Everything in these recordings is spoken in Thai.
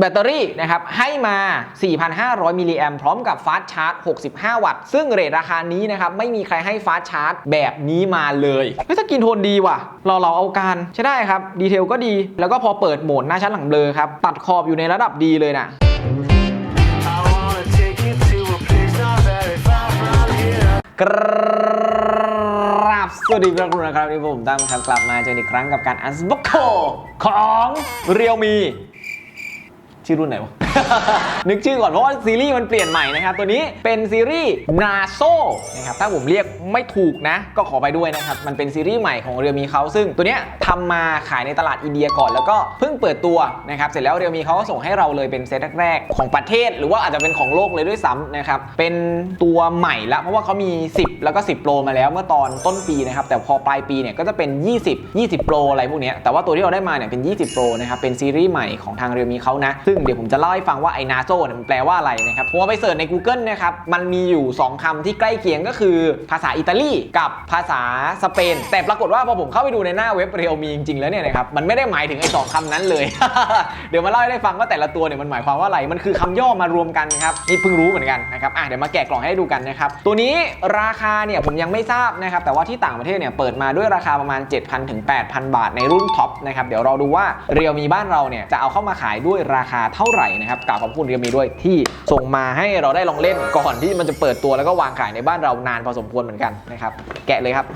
แบตเตอรี่นะครับให้มา 4,500 มิลลิแอมพร้อมกับฟาสชาร์จ 65 วัตต์ ซึ่งเรทราคานี้นะครับไม่มีใครให้ฟาสชาร์จแบบนี้มาเลยเฮ้ยสกินโทนดีว่ะเราเราเอาการใช้ได้ครับ ดีเทลก็ดี แล้วก็พอเปิดโหมดหน้าชั้นหลังเบลอครับ ตัดขอบอยู่ในระดับดีเลยนะ I wanna take you to a place not very far from here. กราบสวัสดีครับคุณนะครับนี่ผมตั้มครับกลับมาเจออีกครั้งกับการอันบ็อกโคของเรียวมี ชื่อรุ่นไหนวะ นึกชื่อก่อนเพราะว่าซีรีส์มันเปลี่ยนใหม่นะครับ ตัวนี้เป็นซีรีส์นาโซนะครับ ถ้าผมเรียกไม่ถูกนะ ก็ขอไปด้วยนะครับ มันเป็นซีรีส์ใหม่ของเรียวมีเขาซึ่งตัวเนี้ยทำมาขายในตลาดอินเดียก่อนแล้วก็เพิ่งเปิดตัวนะครับ เสร็จแล้วเรียวมีเขาก็ส่งให้เราเลยเป็นเซตแรกๆของประเทศ หรือว่าอาจจะเป็นของโลกเลยด้วยซ้ำนะครับ เป็นตัวใหม่ละเพราะว่าเขามี 10 แล้วก็ 10 โปรมาแล้วเมื่อตอนต้นปีนะครับ แต่พอปลายปีเนี่ยก็จะเป็น 20 20 โปรอะไรพวกเนี้ยแต่ว่าตัวที่เราได้มาเนี่ยเป็น 20 โปรนะครับเป็นซีรีส์ใหม่ของทางเรียวมีเขานะซึ่งเดี๋ยวผมจะเล่าให้ฟังว่าไอ้นาโซเนี่ยมันแปลว่าอะไรนะครับผมไปเสิร์ชใน Google นะครับ มันมีอยู่ 2คำที่ใกล้เคียงก็คือ ภาษาอิตาลีกับภาษาสเปน แต่ปรากฏว่าพอผมเข้าไปดูในหน้าเว็บเรียวมีจริงๆแล้วเนี่ยนะครับ มันไม่ได้หมายถึงไอ้สองคำนั้นเลย เดี๋ยวมาเล่าให้ได้ฟังว่าแต่ละตัวเนี่ยมันหมายความว่าอะไร มันคือคำย่อมารวมกันครับ นี่เพิ่งรู้เหมือนกันนะครับอะเดี๋ยวมาแกะกล่องให้ดูกันนะครับ ตัวนี้ราคาเนี่ยผมยังไม่ทราบนะครับ แต่ว่าที่ต่างประเทศเนี่ยเปิดมาด้วยราคาประมาณ 7,000ถึง8,000 บาทในรุ่นท็อปนะครับ เดี๋ยวเราดูว่าเรียวมีบ้านเราเนี่ยจะเอาเข้ามาขายด้วยราคาเท่าไหร่นะครับกล่าวขอบคุณเรียวมีด้วยที่ส่งมาให้เราได้ลองเล่นก่อนที่มันจะเปิดตัวแล้วก็วางขายในบ้านเรานานพอสมควรเหมือนกันนะครับแกะเลยครับ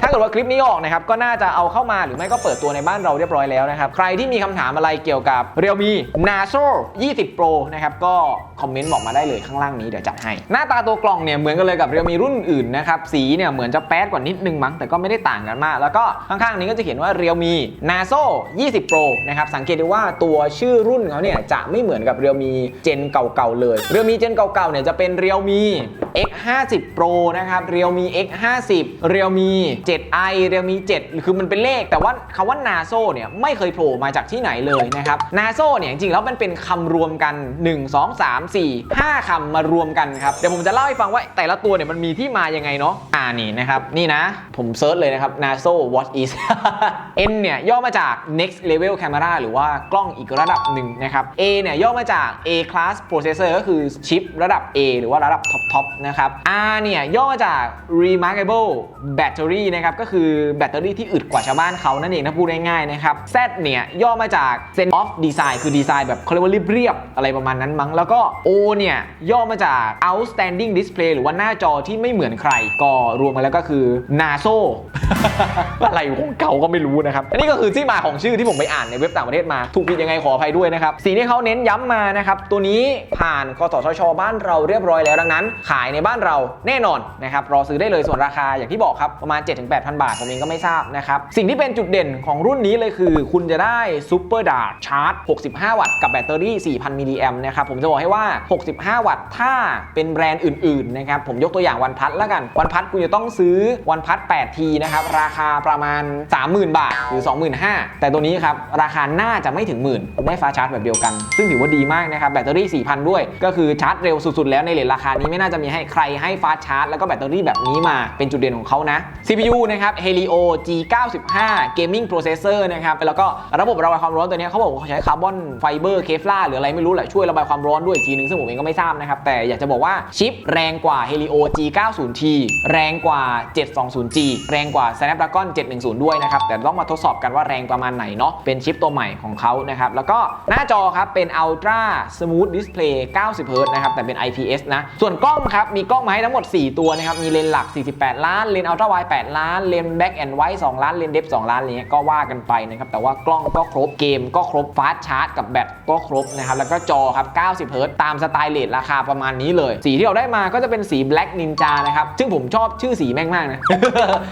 ถ้าเกิดว่าคลิปนี้ออกนะครับก็น่าจะเอาเข้ามาหรือไม่ก็เปิดตัวในบ้านเราเรียบร้อยแล้วนะครับใครที่มีคำถามอะไรเกี่ยวกับ Realme Naso 20 Pro นะครับก็คอมเมนต์บอกมาได้เลยข้างล่างนี้เดี๋ยวจัดให้ หน้าตาตัวกล่องเนี่ยเหมือนกันเลยกับ Realme รุ่นอื่นนะครับสีเนี่ยเหมือนจะแป๊ดกว่านิดนึงมั้งแต่ก็ไม่ได้ต่างกันมาก แล้วก็ข้างๆนี้ก็จะเขียนว่า Realme Naso 20 Pro นะครับสังเกตด้ว่าตัวชื่อรุ่นเขาเนี่ยจะไม่เหมือนกับ Realme เจนเก่าๆเลย Realme เจนเก่าๆเนี่ยจะเป็น Realme X50 Pro นะครับ Realme X50 Realme 7i Realme 7คือมันเป็นเลข แต่ว่าคำว่า Naso เนี่ยไม่เคยโผล่มาจากที่ไหนเลยนะครับ Naso เนี่ยจริงๆแล้วมันเป็นคำรวมกัน 1 2 3 4 5คำมารวมกันครับเดี๋ยวผมจะเล่าให้ฟังว่าแต่ละตัวเนี่ยมันมีที่มายังไงเนาะอ่านี่นะครับนี่นะ ผมเซิร์ชเลยนะครับ Naso What is N เนี่ยย่อมาจาก next level camera หรือว่ากล้องอีกระดับหนึ่งนะครับ A เนี่ยย่อมาจาก A class processor ก็คือชิประดับ A หรือว่าระดับท็อปทนะครับ R เนี่ยย่อมาจาก remarkable battery นะครับก็คือแบตเตอรี่ที่อึดกว่าชาวบ้านเขานั่นเองถ้าพูดง่ายๆนะครับ Z เนี่ยย่อมาจาก s e n of design คือดีไซน์แบบเขาเรียกว่าเรียบๆอะไรประมาณนั้นมั้ง แล้วก็ O เนี่ยย่อมาจาก outstanding display หรือว่าหน้าจอที่ไม่เหมือนใคร ก็รวมกันแล้วก็คือ naso อะไรของเก่าก็ไม่รู้นะครับ อันนี้ก็คือที่มาของชื่อที่ผมไปอ่านในเว็บต่างประเทศมา ถูกผิดยังไงขออภัยด้วยนะครับสิ่งที่เขาเน้นย้ำมานะครับ ตัวนี้ผ่านกสทชบ้านเราเรียบร้อยแล้วดังนั้น ขายในบ้านเราแน่นอนนะครับรอซื้อได้เลยส่วนราคาอย่างที่บอกครับประมาณ 7-8,000 บาทผมเองก็ไม่ทราบนะครับสิ่งที่เป็นจุดเด่นของรุ่นนี้เลยคือ คุณจะได้ซูเปอร์ดาร์ชาร์จ 65 วัตต์กับแบตเตอรี่ 4,000 มิลลิแอมนะครับผมจะบอกให้ว่า 65 วัตต์ถ้าเป็นแบรนด์อื่นๆนะครับผมยกตัวอย่างวันพัทแล้วกันวันพัทคุณจะต้องซื้อวันพัท8ทีนะครับราคาประมาณ 30,000 บาทหรือ 25,000แต่ตัวนี้ครับราคาน่าจะไม่ถึงหมื่นคุณได้ฟ้าชาร์จแบบเดียวกัน ซึ่งถือว่าดีมากนะครับแบตเตอรี่ 4,000 ด้วย ก็คือชาร์จเร็วสุดๆ แล้วในเลทราคานี้ไม่น่าจะมีให้ใครให้ฟาสชาร์จแล้วก็แบตเตอรี่แบบนี้มาเป็นจุดเด่นของเขานะ CPU นะครับ Helio G95 Gaming Processor นะครับแล้วก็ระบบระบายความร้อนตัวนี้เขาบอกว่าเขาใช้คาร์บอนไฟเบอร์เคฟลาหรืออะไรไม่รู้แหละช่วยระบายความร้อนด้วยอีกทีนึงซึ่งผมเองก็ไม่ทราบนะครับแต่อยากจะบอกว่าชิปแรงกว่า Helio G90T แรงกว่า 720G แรงกว่า Snapdragon 710 ด้วยนะครับแต่ต้องมาทดสอบกันว่าแรงประมาณไหนเนาะเป็นชิปตัวใหม่ของเขานะครับแล้วก็หน้าจอครับ เป็น Ultra Smooth Display 90 Hz นะครับ แต่เป็น IPS นะ ส่วนกล้องครับ มีกล้องมาให้ทั้งหมด 4 ตัวนะครับ มีเลนส์หลัก 48 ล้าน เลนส์ Ultra Wide 8 ล้าน เลนส์ back and White 2 ล้าน เลนส์ Depth 2 ล้านอะไรเงี้ยก็ว่ากันไปนะครับ แต่ว่ากล้องก็ครบ เกมก็ครบ ฟาสชาร์จกับแบตก็ครบนะครับ แล้วก็จอครับ 90 Hz ตามสไตล์เลทราคาประมาณนี้เลย สีที่เราได้มาก็จะเป็นสี Black Ninja นะครับ ซึ่งผมชอบชื่อสีแม่งมากนะ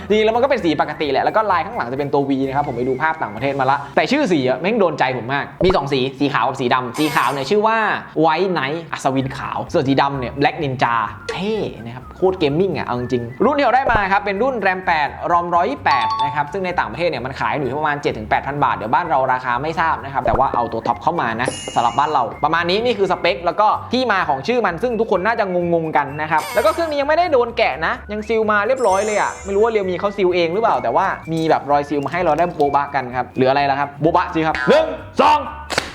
จริงแล้วมันก็เป็นสีปกติแหละ แล้วก็ลายข้างหลังจะเป็นตัว V นะครับ ผมไปดูภาพต่างประเทศมาละ แต่ชื่อสีอะแม่งโดนใจผมมาก มี 2 สี สีขาวกับสีดำสีขาวเนี่ยชื่อว่า White Knight อัศวินขาว ส่วนสีดำเนี่ย Black Ninja เท่นะครับโคตรเกมมิ่งอะเอาจริงรุ่นที่เราได้มาครับเป็นรุ่น RAM 8 ROM 128นะครับซึ่งในต่างประเทศเนี่ยมันขายอยู่ที่ประมาณ 7-8,000 บาท เดี๋ยวบ้านเราราคาไม่ทราบนะครับแต่ว่าเอาตัวท็อปเข้ามานะสำหรับบ้านเราประมาณนี้นี่คือสเปค แล้วก็ที่มาของชื่อมันซึ่งทุกคนน่าจะงงๆกันนะครับแล้วก็เครื่องนี้ยังไม่ได้โดนแกะนะ ยังซีลมาเรียบร้อยเลยอะไม่รู้ว่าเรียวมีเขาซีลเองหรือเปล่า แต่ว่ามีแบบรอยซีลมาให้เราได้โบบะกันครับหรืออะไรล่ะครับโบบะสิครับหนึ่งสอง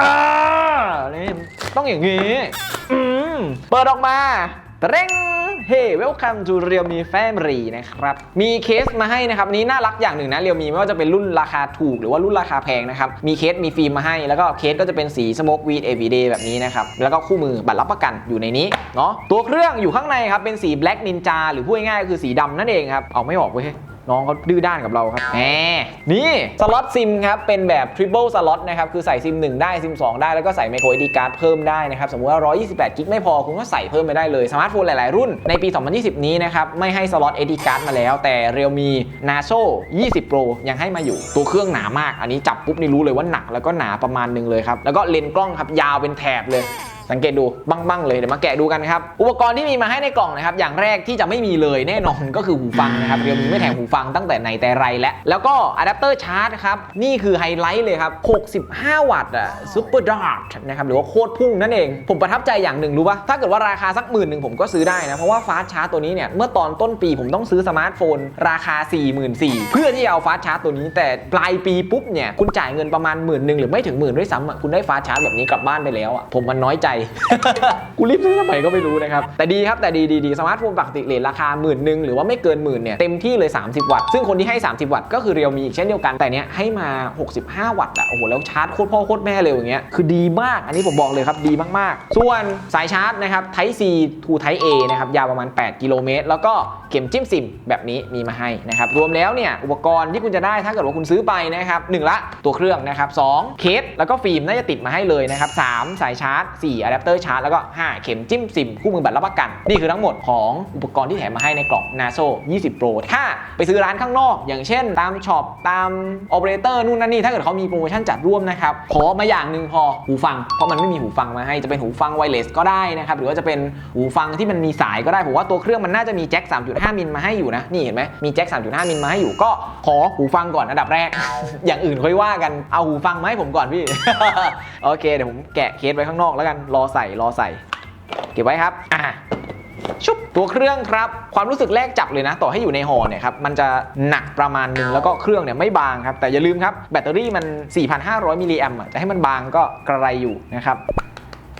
อ่านี่ต้องอย่างนี้ อืม เปิดออกมาเร่งเฮ้ welcome to Realme Family นะครับ มีเคสมาให้นะครับ นี้น่ารักอย่างหนึ่งนะ Realme ไม่ว่าจะเป็นรุ่นราคาถูกหรือว่ารุ่นราคาแพงนะครับ มีเคสมีฟิล์มมาให้ แล้วก็เคสก็จะเป็นสี Smoke Weed Everyday แบบนี้นะครับ แล้วก็คู่มือบัตรรับประกันอยู่ในนี้เนาะตัวเครื่องอยู่ข้างในครับเป็นสี Black Ninja หรือพูดง่ายๆก็คือสีดำนั่นเองครับเอาไม่ออกเว้ย น้องเขาดื้อด้านกับเราครับแหมนี่สล็อตซิมครับ เป็นแบบ Triple สล็อตนะครับ คือใส่ซิม 1 ได้ซิม 2 ได้แล้วก็ใส่ micro SD card เพิ่มได้นะครับ สมมุติว่า 128 กิกไม่พอ คุณก็ใส่เพิ่มไปได้เลยสมาร์ทโฟนหลาย ๆ รุ่นในปี 2020 นี้นะครับ ไม่ให้สล็อต SD card มาแล้ว แต่ Realme Naso 20 Pro ยังให้มาอยู่ตัวเครื่องหนามาก อันนี้จับปุ๊บนี่รู้เลยว่าหนักแล้วก็หนาประมาณหนึงเลยครับแล้วก็เลนส์กล้องครับยาวเป็นแถบเลย สังเกตดูบ้างๆเลยเดี๋ยวมาแกะดูกันครับอุปกรณ์ที่มีมาให้ในกล่องนะครับอย่างแรกที่จะไม่มีเลยแน่นอนก็คือหูฟังนะครับเรียวมีไม่แถมหูฟังตั้งแต่ไหนแต่ไรแล้วแล้วก็อะแดปเตอร์ชาร์จครับนี่คือไฮไลท์เลยครับ 65 วัตต์อะซูเปอร์ดาร์ทนะครับหรือว่าโคตรพุ่งนั่นเอง ผมประทับใจอย่างหนึ่งรู้ปะถ้าเกิดว่าราคาสักหมื่นหนึ่งผมก็ซื้อได้นะ เพราะว่าฟาสชาร์จตัวนี้เนี่ยเมื่อตอนต้นปีผมต้องซื้อสมาร์ทโฟน ราคา 44,000เพื่อที่จะเอาฟาสชาร์จตัวนี้แต่ปลายปีปุ๊บเนี่ยคุณจ่ายเงินประมาณหมื่นหนึ่งหรือไม่ถึงหมื่นด้วยซ้ำอะคุณได้ฟาสชาร์จแบบนี้กลับบ้านไปแล้วอะผมมันน้อยใจกูรีบซื้อทำไมก็ไม่รู้นะครับ แต่ดีครับแต่ดีดีดีสมาร์ทโฟนปกติเลทราคาหมื่นหนึ่งหรือว่าไม่เกินหมื่นเนี่ยเต็มที่เลย 30 วัตต์ ซึ่งคนที่ให้ 30 วัตต์ก็คือเรียวมีอีกเช่นเดียวกันแต่เนี้ยให้มา 65 วัตต์อะโอ้โหแล้วชาร์จโคตรพ่อโคตรแม่เลยอย่างเงี้ยคือดีมากอันนี้ผมบอกเลยครับดีมากๆ ส่วนสายชาร์จนะครับ Type C to Type A นะครับยาวประมาณ 8 กิโลเมตร แล้วก็เข็มจิ้มซิมแบบนี้มีมาให้นะครับรวมแล้วเนี่ยอุปกรณ์ที่คุณจะได้ถ้าเกิดว่าคุณซื้อไปนะครับหนึ่งละตัวเครื่องนะครับสองเคสแล้วก็ฟิล์มน่าจะติดมาให้เลยนะครับสามสายชาร์จ4อะแดปเตอร์ชาร์จแล้วก็ 5 เข็มจิ้มซิมคู่มือบัตรรับประกัน นี่คือทั้งหมดของอุปกรณ์ที่แถมมาให้ในกล่อง Naso 20 Pro ถ้าไปซื้อร้านข้างนอก อย่างเช่น ตามช็อปตามโอเปอเรเตอร์นู่นนั่นนี่ถ้าเกิดเขามีโปรโมชั่นจัดร่วมนะครับขอมาอย่างหนึ่งพอหูฟัง เพราะมันไม่มีหูฟังมาให้จะเป็นหูฟังไวเลสก็ได้นะครับหรือว่าจะเป็นหูฟังที่มันมีสายก็ได้ผมว่าตัวเครื่องมันน่าจะมีแจ็ค 3.5 มิลมาให้อยู่นะนี่เห็นไหมมีแจ็ค 3.5 มิลมาให้อยู่ก็ขอหูฟังก่อนอันดับแรก อย่างอื่นค่อยว่ากันเอาหูฟังมาให้ผมก่อนพี่โอเคเดี๋ยวผมแกะเคสไว้ข้างนอกแล้วกันรอใส่รอใส่ เก็บไว้ครับอะชุบตัวเครื่องครับ ความรู้สึกแรกจับเลยนะ ต่อให้อยู่ในห่อเนี่ยครับ มันจะหนักประมาณหนึง แล้วก็เครื่องเนี่ยไม่บางครับ แต่อย่าลืมครับ แบตเตอรี่มัน 4,500 มิลลิแอมป์อะจะให้มันบางก็กระไรอยู่นะครับ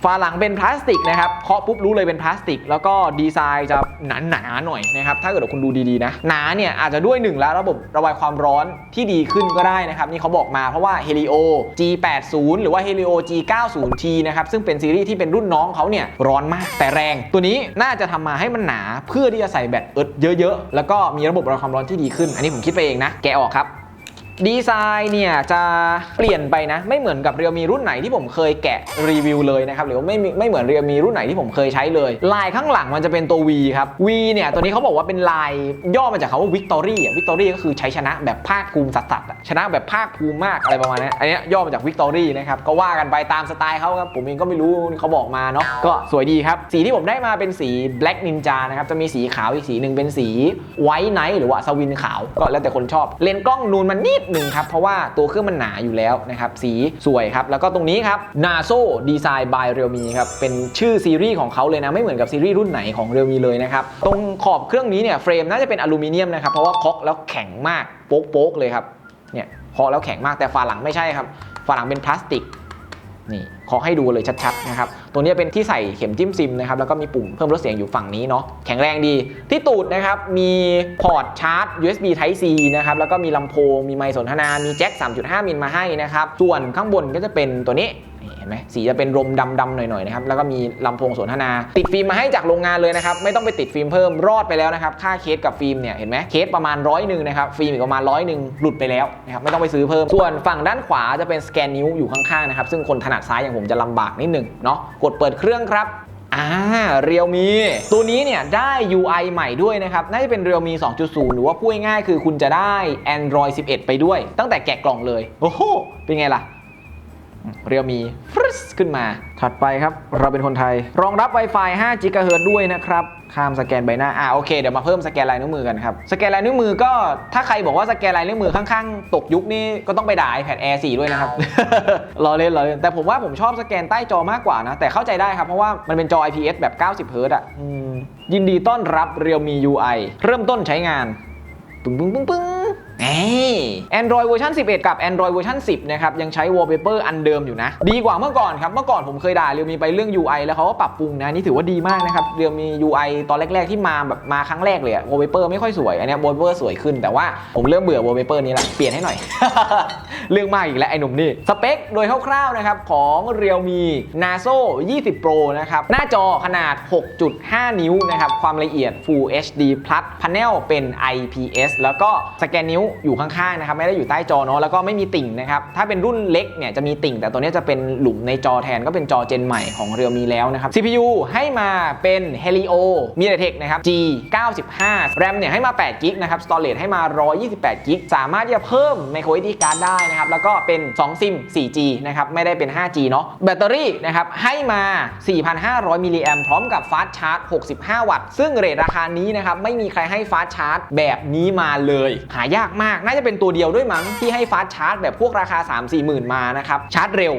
ฝาหลังเป็นพลาสติกนะครับเคาะปุ๊บรู้เลยเป็นพลาสติก แล้วก็ดีไซน์จะหนาหนาๆหน่อยนะครับถ้าเกิดว่าคุณดูดีๆนะหนาเนี่ยอาจจะด้วยหนึ่งแล้วระบบระบายความร้อนที่ดีขึ้นก็ได้นะครับนี่เขาบอกมาเพราะว่า Helio G80 หรือว่า Helio G90T นะครับซึ่งเป็นซีรีส์ที่เป็นรุ่นน้องเขาเนี่ยร้อนมากแต่แรง ตัวนี้น่าจะทำมาให้มันหนาเพื่อที่จะใส่แบตเอิร์ธเยอะ ๆ แล้วก็มีระบบระบายความร้อนที่ดีขึ้น อันนี้ผมคิดไปเองนะแกะออกครับ ดีไซน์เนี่ยจะเปลี่ยนไปนะ ไม่เหมือนกับเรียวมีรุ่นไหนที่ผมเคยแกะรีวิวเลยนะครับหรือว่าไม่ไม่เหมือนเรียวมีรุ่นไหนที่ผมเคยใช้เลย ลายข้างหลังมันจะเป็นตัว V ครับ V เนี่ยตัวนี้เขาบอกว่าเป็นลายย่อมาจากคำว่า Victory อะ Victory ก็คือใช้ชนะแบบภาคภูมิสัสๆอะชนะแบบภาคภูมิมากอะไรประมาณนี้อันนี้ย่อมาจาก Victory นะครับก็ว่ากันไปตามสไตล์เขาครับผมเองก็ไม่รู้เขาบอกมาเนาะก็สวยดีครับสีที่ผมได้มาเป็นสี Black Ninja นะครับจะมีสีขาวอีกสีหนึ่งเป็นสี White Knight หรือว่าสวินขาวก็แล้วแต่คนชอบเลนกล้องนูนมันนิดนึ่งครับเพราะว่าตัวเครื่องมันหนาอยู่แล้วนะครับสีสวยครับแล้วก็ตรงนี้ครับ Naso Design by Realme ครับเป็นชื่อซีรีส์ของเขาเลยนะไม่เหมือนกับซีรีส์รุ่นไหนของ Realme เลยนะครับตรงขอบเครื่องนี้เนี่ยเฟรมน่าจะเป็นอลูมิเนียมนะครับเพราะว่าเคาะแล้วแข็งมากโป๊กๆเลยครับเนี่ยเคาะแล้วแข็งมากแต่ฝาหลังไม่ใช่ครับฝาหลังเป็นพลาสติก นี่ขอให้ดูเลยชัดๆนะครับ ตัวนี้เป็นที่ใส่เข็มจิ้มซิมนะครับ แล้วก็มีปุ่มเพิ่มลดเสียงอยู่ฝั่งนี้เนาะ แข็งแรงดี ที่ตูดนะครับ มีพอร์ตชาร์จ USB Type C นะครับ แล้วก็มีลำโพง มีไมค์สนทนา มีแจ็ค 3.5 มิลมาให้นะครับ ส่วนข้างบนก็จะเป็นตัวนี้ ห็นไหมสีจะเป็นรมดำๆหน่อยๆนะครับแล้วก็มีลำโพงสนทนา ติดฟิล์มมาให้จากโรงงานเลยนะครับไม่ต้องไปติดฟิล์มเพิ่มรอดไปแล้วนะครับค่าเคสกับฟิล์มเนี่ยเห็นไหมเคสประมาณร้อยหนึ่งนะครับฟิล์มอีกประมาณร้อยหนึ่งหลุดไปแล้วนะครับไม่ต้องไปซื้อเพิ่ม ส่วนฝั่งด้านขวาจะเป็นสแกนนิ้วอยู่ข้างๆนะครับซึ่งคนถนัดซ้ายอย่างผมจะลำบากนิดหนึงเนาะกดเปิดเครื่องครับอ่าเรียวมีตัวนี้เนี่ยได้ UI ใหม่ด้วยนะครับ น่าจะเป็นเรียวมี 2.0 หรือว่าพูดง่ายคือคุณจะได้ Android 11 ไปด้วย ตั้งแต่แกะกล่องเลย โอ้โห เป็นไงล่ะ เรียวมีฟรึสขึ้นมา ถัดไปครับ เราเป็นคนไทย รองรับ Wi-Fi 5 GHz ด้วยนะครับ ข้ามสแกนใบหน้า อ่าโอเค เดี๋ยวมาเพิ่มสแกนลายนิ้วมือกันครับ สแกนลายนิ้วมือก็ถ้าใครบอกว่าสแกนลายนิ้วมือข้างๆ ตกยุคนี่ก็ต้องไปด่า iPad Air 4 ด้วยนะครับ รอเล่นรอเล่นแต่ผมว่าผมชอบสแกนใต้จอมากกว่านะ แต่เข้าใจได้ครับ เพราะว่ามันเป็นจอ IPS แบบ 90 Hz อะยินดีต้อนรับ Realme UI เริ่มต้นใช้งานปึ้งปึ้งปึ้งปึ้งเอ้ย Android เวอร์ชัน11 กับ Android เวอร์ชัน10 นะครับ ยังใช้ wallpaper อันเดิมอยู่นะ ดีกว่าเมื่อก่อนครับ เมื่อก่อนผมเคยด่าเรียวมีไปเรื่อง UI แล้วเขาก็ปรับปรุงนะ นี่ถือว่าดีมากนะครับ เรียวมี UI ตอนแรก ๆ ที่มาแบบมาครั้งแรกเลยอะ wallpaper ไม่ค่อยสวย อันนี้ย wallpaper สวยขึ้น แต่ว่าผมเริ่มเบื่อ wallpaper นี้ละ เปลี่ยนให้หน่อย เรื่องมากอีกแล้วไอ้หนุ่มนี่ สเปคโดยคร่าวๆนะครับของ Realme Naso 20 Pro นะครับ หน้าจอขนาด 6.5 นิ้วนะครับ ความละเอียด Full HD Plus Panel เป็น IPS แล้วก็สแกนนิ้วอยู่ข้างๆนะครับไม่ได้อยู่ใต้จอเนาะแล้วก็ไม่มีติ่งนะครับถ้าเป็นรุ่นเล็กเนี่ยจะมีติ่ง แต่ตัวนี้จะเป็นหลุมในจอแทนก็เป็นจอเจนใหม่ของ Realme แล้วนะครับ CPU ให้มาเป็น Helio MediaTek นะครับ G95 RAM เนี่ยให้มา8 g b นะครับ Storage ให้มา 128 g b สามารถที่จะเพิ่ม micro SD card ได้นะครับแล้วก็เป็น 2 ซิม 4G นะครับไม่ได้เป็น 5G เนาะแบตเตอรี่นะครับให้มา 4,500 มิลลิแอมพร้อมกับฟาสต์ชาร์จ 65 วัตต์ซึ่งเรทราคานี้นะครับไม่มีใครให้ฟาสต์ชาร์จแบบนี้มาเลยหายากมาก น่าจะเป็นตัวเดียวด้วยมั้งที่ให้ฟาสชาร์จแบบพวกราคา 3-4หมื่นมานะครับ ชาร์จเร็ว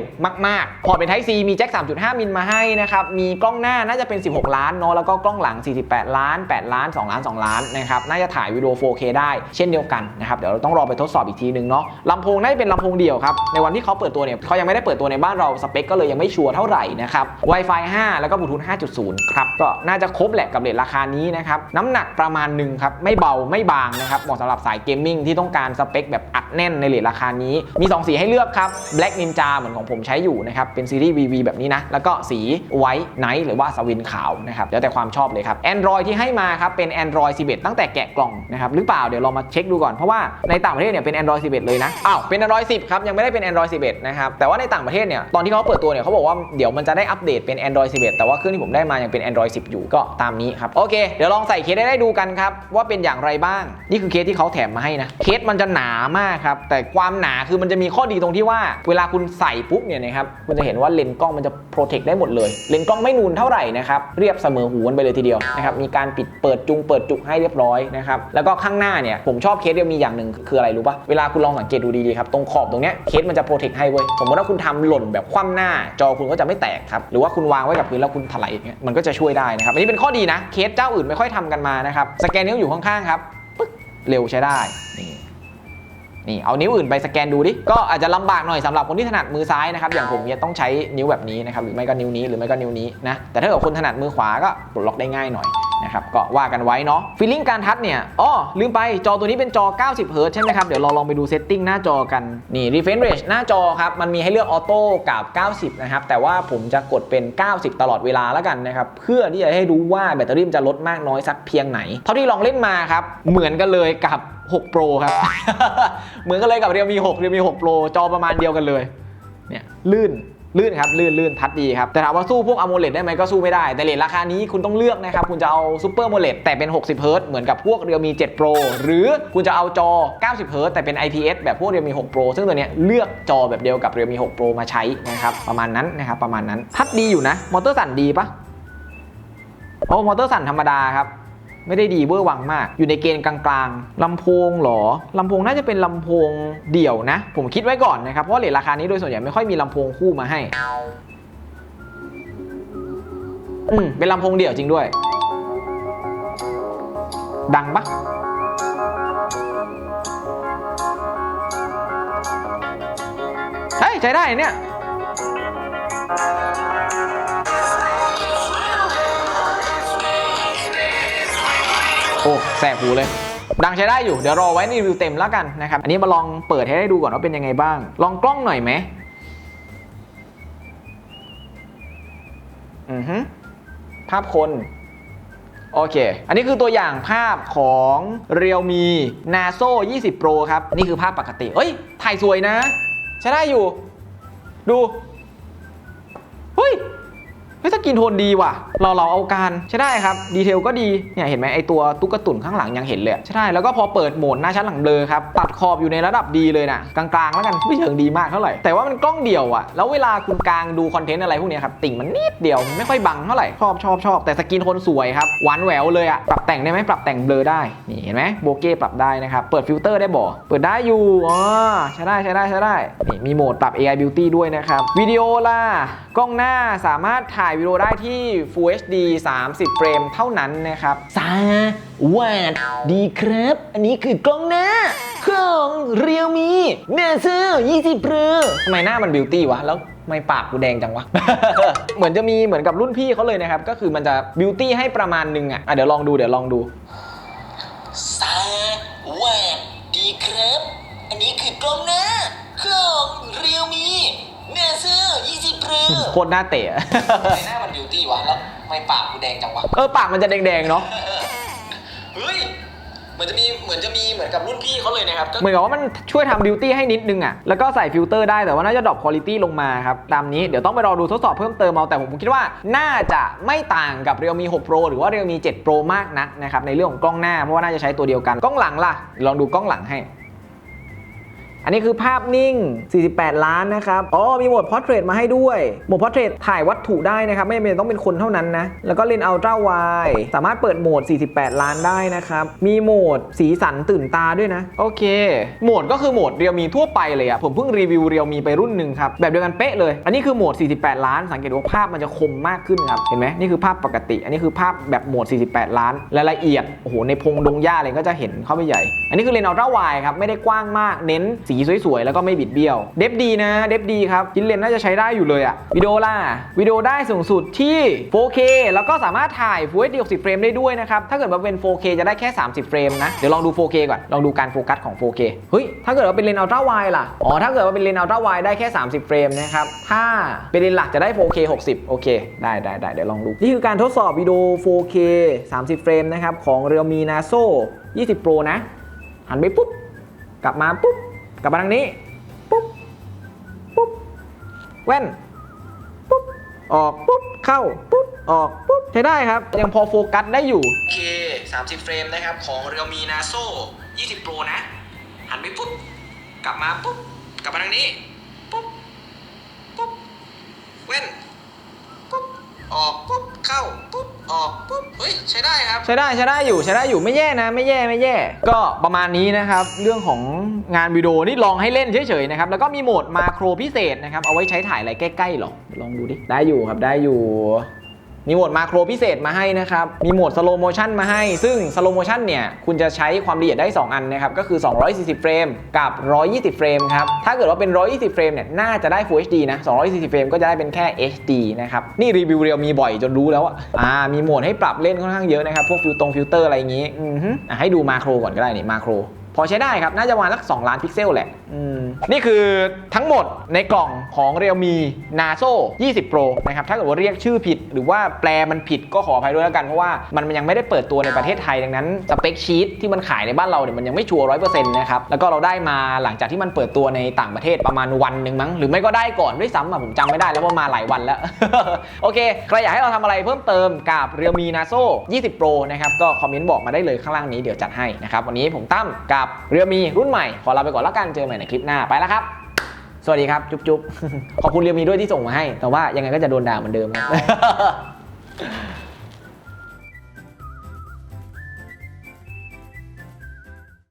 มากๆ พอร์ตเป็น Type C มีแจ็ค3.5 มิลมาให้นะครับ มีกล้องหน้าน่าจะเป็น 16 ล้านเนาะแล้วก็กล้องหลัง 48 ล้าน 8 ล้าน 2 ล้าน 2 ล้านนะครับน่าจะถ่ายวิดีโอ 4K ได้เช่นเดียวกันนะครับเดี๋ยวเราต้องรอไปทดสอบอีกทีนึงเนาะลำโพงน่าจะเป็นลำโพงเดี่ยวครับในวันที่เขาเปิดตัวเนี่ยเขายังไม่ได้เปิดตัวในบ้านเราสเปคก็เลยยังไม่ชัวร์เท่าไหร่นะครับ Wi-Fi 5 แล้วก็บลูทูธ5.0 ครับก็น่าจะครบแหละกับเรทราคานี้นะครับน้ำหนักประมาณหนึ่งครับไม่เบาไม่บางนะครับเหมาะสำหรับสายเกมมิ่งที่ต้องการสเปคแบบอัดแน่นในเรทราคานี้ มี 2 สีให้เลือกครับ Black Ninja เหมือนของผมใช้อยู่นะครับ เป็นซีรีส์ VV แบบนี้นะ แล้วก็สี White Night หรือว่าสวินขาวนะครับแล้วแต่ความชอบเลยครับ Android ที่ให้มาครับเป็น Android 11 ตั้งแต่แกะกล่องนะครับหรือเปล่าเดี๋ยวเรามาเช็คดูก่อนเพราะว่าในต่างประเทศเนี่ยเป็น Android 11 เลยนะอ้าวเป็น Android 10ครับยังไม่ได้เป็น Android 11นะครับแต่ว่าในต่างประเทศเนี่ยตอนที่เขาเปิดตัวเนี่ยเขาบอกว่าเดี๋ยวมันจะได้อัปเดตเป็น Android 11 แต่ว่าเครื่องที่ผมได้มายังเป็น Android 10 อยู่ก็ตามนี้ครับโอเคเดี๋ยวลองใส่เคสได้ดูกันครับว่าเป็นอย่างไรบ้างนี่คือเคสที่เขาแถมมาให้นะเคสมันจะหนามากครับ แต่ความหนาคือมันจะมีข้อดีตรงที่ว่า เวลาคุณใส่ปุ๊บเนี่ยนะครับคุณจะเห็นว่าเลนส์กล้องมันจะโปรเทคได้หมดเลย เลนส์กล้องไม่นูนเท่าไหร่นะครับเรียบเสมอหูกันไปเลยทีเดียวนะครับมีการปิดเปิดจุงเปิดจุกให้เรียบร้อยนะครับแล้วก็ข้างหน้าเนี่ยผมชอบเคสเดียวมีอย่างหนึ่งคืออะไรรู้ปะเวลาคุณลองสังเกตดูดีๆครับตรงขอบตรงเนี้ยเคสมันจะโปรเทคให้เว้ยสมมติว่าคุณทำหล่นแบบคว่ำหน้า จอคุณก็จะไม่แตกครับหรือว่าคุณวางไว้กับพื้นแล้วคุณถลายอย่างเงี้ยมันก็จะช่วยได้นะครับอันนี้เป็นข้อดีนะเคสเจ้าอื่นไม่ค่อยทำกันมานะครับสแกนนิ้วอยู่ข้างๆครับ เร็วใช้ได้นี่นี่เอานิ้วอื่นไปสแกนดูดิ ก็อาจจะลำบากหน่อยสำหรับคนที่ถนัดมือซ้ายนะครับ อย่างผมเนี่ยต้องใช้นิ้วแบบนี้นะครับ หรือไม่ก็นิ้วนี้ หรือไม่ก็นิ้วนี้นะ แต่ถ้าเกิดคนถนัดมือขวาก็ปลดล็อกได้ง่ายหน่อย นะครับก็ว่ากันไว้เนาะฟีลลิ่งการทัชเนี่ยอ๋อลืมไปจอตัวนี้เป็นจอ 90เฮิร์ตใช่ไหมครับ เดี๋ยวเราลองไปดูเซตติ้งหน้าจอกัน นี่ refresh rate หน้าจอครับ มันมีให้เลือกออโต้กับ 90 นะครับ แต่ว่าผมจะกดเป็น 90 ตลอดเวลาแล้วกันนะครับ เพื่อที่จะให้ดูว่าแบตเตอรี่มันจะลดมากน้อยสักเพียงไหน เท่าที่ลองเล่นมาครับ เหมือนกันเลยกับ 6 Pro ครับ เหมือนกันเลยกับ Realme 6 Realme 6 Pro จอประมาณเดียวกันเลยเนี่ยลื่น ลื่นครับลื่นลื่นทัดดีครับ แต่ถามว่าสู้พวก AMOLED ได้ไหมก็สู้ไม่ได้ แต่เลทราคานี้คุณต้องเลือกนะครับ คุณจะเอา Super AMOLED แต่เป็น 60 Hz เหมือนกับพวก Realme 7 Pro หรือคุณจะเอาจอ 90 Hz แต่เป็น IPS แบบพวก Realme 6 Pro ซึ่งตัวเนี้ยเลือกจอแบบเดียวกับ Realme 6 Pro มาใช้นะครับประมาณนั้นนะครับประมาณนั้นทัดดีอยู่นะมอเตอร์สั่นดีปะโอ้มอเตอร์สั่นธรรมดาครับ ไม่ได้ดีเวอร์วังมาก อยู่ในเกณฑ์กลางๆลำโพงหรอลำโพงน่าจะเป็นลำโพงเดี่ยวนะ ผมคิดไว้ก่อนนะครับ เพราะว่าเลทราคานี้โดยส่วนใหญ่ไม่ค่อยมีลำโพงคู่มาให้ อืมเป็นลำโพงเดี่ยวจริงด้วย ดังปะเฮ้ยใช้ได้เนี่ย อ้แสบหูเลย ดังใช้ได้อยู่ เดี๋ยวรอไว้ในรีวิวเต็มแล้วกันนะครับ อันนี้มาลองเปิดให้ได้ดูก่อนว่าเป็นยังไงบ้าง ลองกล้องหน่อยไหมอือฮึภาพคนโอเค อันนี้คือตัวอย่างภาพของ Realme Naso 20 Pro ครับ นี่คือภาพปกติเฮ้ย ถ่ายสวยนะ ใช้ได้อยู่ ดู เฮ้ย เฮ้ยสกินโทนดีว่ะ เราเราเอาการใช่ได้ครับ ดีเทลก็ดีเนี่ยเห็นไหมไอตัวตุ๊กตุ่นข้างหลังยังเห็นเลยใช่ได้แล้วก็พอเปิดโหมดหน้าชั้นหลังเบลอครับตัดขอบอยู่ในระดับดีเลยนะกลางๆแล้วกันไม่เชิงดีมากเท่าไหร่แต่ว่ามันกล้องเดียวอะแล้วเวลาคุณกลางดูคอนเทนต์อะไรพวกนี้ครับติ่งมันนิดเดียวไม่ค่อยบังเท่าไหร่ชอบชอบชอบแต่สกินโทนสวยครับหวานแหววเลยอะปรับแต่งได้ไหมปรับแต่งเบลอได้นี่เห็นไหมโบเก้ปรับได้นะครับเปิดฟิลเตอร์ได้บ่เปิดได้อยู่อ๋อใช้ได้ใช้ได้ใช้ได้นี่มีโหมดปรับ AI Beauty ด้วยนะครับวิดีโอล่ะ กล้องหน้าสามารถถ่ายวิดีโอได้ที่ Full HD 30 เฟรมเท่านั้นนะครับสวัสดีครับ อันนี้คือกล้องหน้า ของเรียวมีเนเซอร์20 Pro ทำไมหน้ามันบิวตี้วะ แล้วทำไมปากกูแดงจังวะ เหมือนจะมีเหมือนกับรุ่นพี่เขาเลยนะครับ ก็คือมันจะบิวตี้ให้ประมาณนึงอะอะ เดี๋ยวลองดูเดี๋ยวลองดู สวัสดีครับ อันนี้คือกล้องหน้าของเรียวมีเนเซ อร์20 Pro โคตรหน้าเตะหน้ามันบิวตี้วะแล้วทำไมปากกูแดงจังวะเออปากมันจะแดงๆเนาะเฮ้ยเหมือนจะมีเหมือนจะมีเหมือนกับรุ่นพี่เขาเลยนะครับก็เหมือนกับว่ามันช่วยทำบิวตี้ให้นิดนึงอะแล้วก็ใส่ฟิลเตอร์ได้แต่ว่าน่าจะดรอปคุณ i t y ลงมาครับ ตามนี้เดี๋ยวต้องไปรอดูทดสอบเพิ่มเติมเอาแต่ผมคิดว่าน่าจะไม่ต่างกับ Realme 6 Pro หรือว่า Realme 7 Pro มากนักนะครับในเรื่องของกล้องหน้าเพราะว่าน่าจะใช้ตัวเดียวกันกล้องหลังล่ะลองดูกล้องหลังให้ อันนี้คือภาพนิ่ง 48 ล้านนะครับ อ๋อ มีโหมด Portrait มาให้ด้วย โหมด Portrait ถ่ายวัตถุได้นะครับ ไม่จำเป็นต้องเป็นคนเท่านั้นนะ แล้วก็เลนส์ Ultra Wide สามารถเปิดโหมด 48 ล้านได้นะครับ มีโหมดสีสันตื่นตาด้วยนะ โอเค โหมดก็คือโหมดเรียวมีทั่วไปเลยอะผมเพิ่งรีวิวเรียวมีไปรุ่นหนึ่งครับ แบบเดียวกันเป๊ะเลย อันนี้คือโหมด 48 ล้าน สังเกตว่าภาพมันจะคมมากขึ้นครับ เห็นไหมนี่คือภาพปกติ อันนี้คือภาพแบบโหมด 48 ล้านรายละเอียด โอ้โห ในพงดงหญ้าอะไรก็จะเห็นเข้าไปใหญ่ อันนี้คือเลนส์ Ultra Wide ครับ ไม่ได้กว้างมาก เน้นสีสวยๆ แล้วก็ไม่บิดเบี้ยว เดฟดีนะ เดฟดีครับชิ้นเลนน่าจะใช้ได้อยู่เลยอะวิดีโอล่ะวิดีโอได้สูงสุดที่ 4K แล้วก็สามารถถ่าย Full HD 60เฟรมได้ด้วยนะครับ ถ้าเกิดว่าเป็น 4K จะได้แค่ 30 เฟรมนะ เดี๋ยวลองดู 4K ก่อน ลองดูการโฟกัสของ 4K เฮ้ย ถ้าเกิดว่าเป็นเลนส์ Ultra Wide ล่ะ อ๋อ ถ้าเกิดว่าเป็นเลนส์ Ultra Wide ได้แค่ 30 เฟรมนะครับ ถ้าเป็นเลนส์หลักจะได้ 4K 60 โอเค ได้ได้ได้เดี๋ยวลองดู นี่คือการทดสอบวิดีโอ 4K 30 เฟรมนะครับของ Realme Naso 20 Pro นะ หันไปปุ๊บ กลับมาปุ๊บ กลับมาทางนี้ปุ๊บปุ๊บแว่นปุ๊บออกปุ๊บเข้าปุ๊บออกปุ๊บใช้ได้ครับ ยังพอโฟกัสได้อยู่โอเค30 เฟรมนะครับ ของ Realme Naso 20 Pro นะ หันไปปุ๊บ กลับมาปุ๊บ กลับมาทางนี้ปุ๊บปุ๊บเว้นปุ๊บออกปุ๊บเข้าปุ๊บ ออกปุ๊บเฮ้ยใช้ได้ครับ ใช้ได้ใช้ได้อยู่ใช้ได้อยู่ไม่แย่นะไม่แย่ไม่แย่ ก็ประมาณนี้นะครับ เรื่องของงานวิดีโอนี่ลองให้เล่นเฉยๆนะครับแล้วก็มีโหมดมาโครพิเศษนะครับเอาไว้ใช้ถ่ายอะไรใกล้ๆหรอลองดูดิได้อยู่ครับได้อยู่ มีโหมดมาโครพิเศษมาให้นะครับ มีโหมดสโลโมชันมาให้ ซึ่งสโลโมชันเนี่ย คุณจะใช้ความละเอียดได้ 2 อันนะครับ ก็คือ 240 เฟรม กับ 120 เฟรมครับ ถ้าเกิดว่าเป็น 120 เฟรมเนี่ย น่าจะได้ Full HD นะ 240 เฟรมก็จะได้เป็นแค่ HD นะครับ นี่รีวิวเรียวมีบ่อยจนรู้แล้วอะอ่า มีโหมดให้ปรับเล่นค่อนข้างเยอะนะครับ พวกฟิลตรงฟิลเตอร์อะไรอย่างงี้ อือฮึอะให้ดูมาโครก่อนก็ได้นี่มาโคร พอใช้ได้ครับ น่าจะประมาณสัก 2 ล้านพิกเซลแหละอืมนี่คือทั้งหมดในกล่องของ Realme Naso 20 Pro นะครับ ถ้าเกิดว่าเรียกชื่อผิด หรือว่าแปลมันผิดก็ขออภัยด้วยแล้วกัน เพราะว่ามันยังไม่ได้เปิดตัวในประเทศไทย ดังนั้นสเปคชีตที่มันขายในบ้านเราเนี่ยมันยังไม่ชัวร์ร้อยเปอร์เซ็นต์นะครับ แล้วก็เราได้มาหลังจากที่มันเปิดตัวในต่างประเทศประมาณวันหนึ่งมั้ง หรือไม่ก็ได้ก่อนด้วยซ้ำอะผมจำไม่ได้แล้วเพราะมาหลายวันแล้ว โอเค ใครอยากให้เราทำอะไรเพิ่มเติมกับ Realme Naso 20 Pro นะครับ ก็คอมเมนต์บอกมาได้เลยข้างล่างนี้เดี๋ยวจัดให้นะครับ วันนี้ผมตั้มกับเรือมีรุ่นใหม่ ขอลาไปก่อนแล้วกันเจอใหม่ในคลิปหน้าไปแล้วครับ สวัสดีครับ จุ๊บๆขอบคุณเรือมีด้วยที่ส่งมาให้ แต่ว่ายังไงก็จะโดนด่าเหมือนเดิมครับ